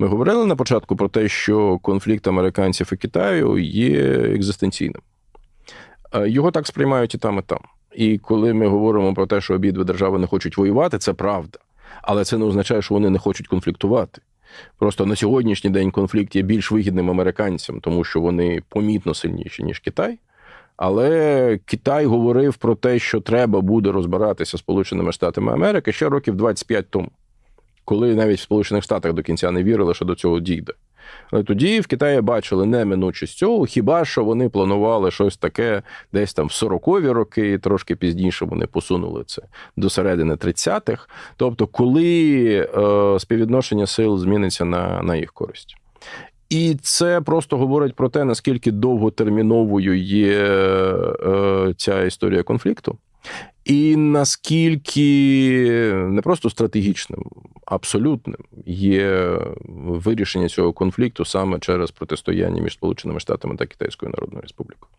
Ми говорили на початку про те, що конфлікт американців і Китаю є екзистенційним. Е, Його так сприймають і там, і там. І коли ми говоримо про те, що обидві держави не хочуть воювати, це правда. Але це не означає, що вони не хочуть конфліктувати. Просто на сьогоднішній день конфлікт є більш вигідним американцям, тому що вони помітно сильніші, ніж Китай. Але Китай говорив про те, що треба буде розбиратися з Сполученими Штатами Америки ще років 25 тому, коли навіть в Сполучених Штатах до кінця не вірили, що до цього дійде. Але тоді в Китаї бачили неминучість цього, хіба що вони планували щось таке десь там в 40-ві роки, трошки пізніше вони посунули це до середини 30-х. Тобто, коли е, співвідношення сил зміниться на, на їх користь. І це просто говорить про те, наскільки довготерміновою є е, ця історія конфлікту, і наскільки не просто стратегічним, абсолютним є вирішення цього конфлікту саме через протистояння між Сполученими Штатами та Китайською Народною Республікою.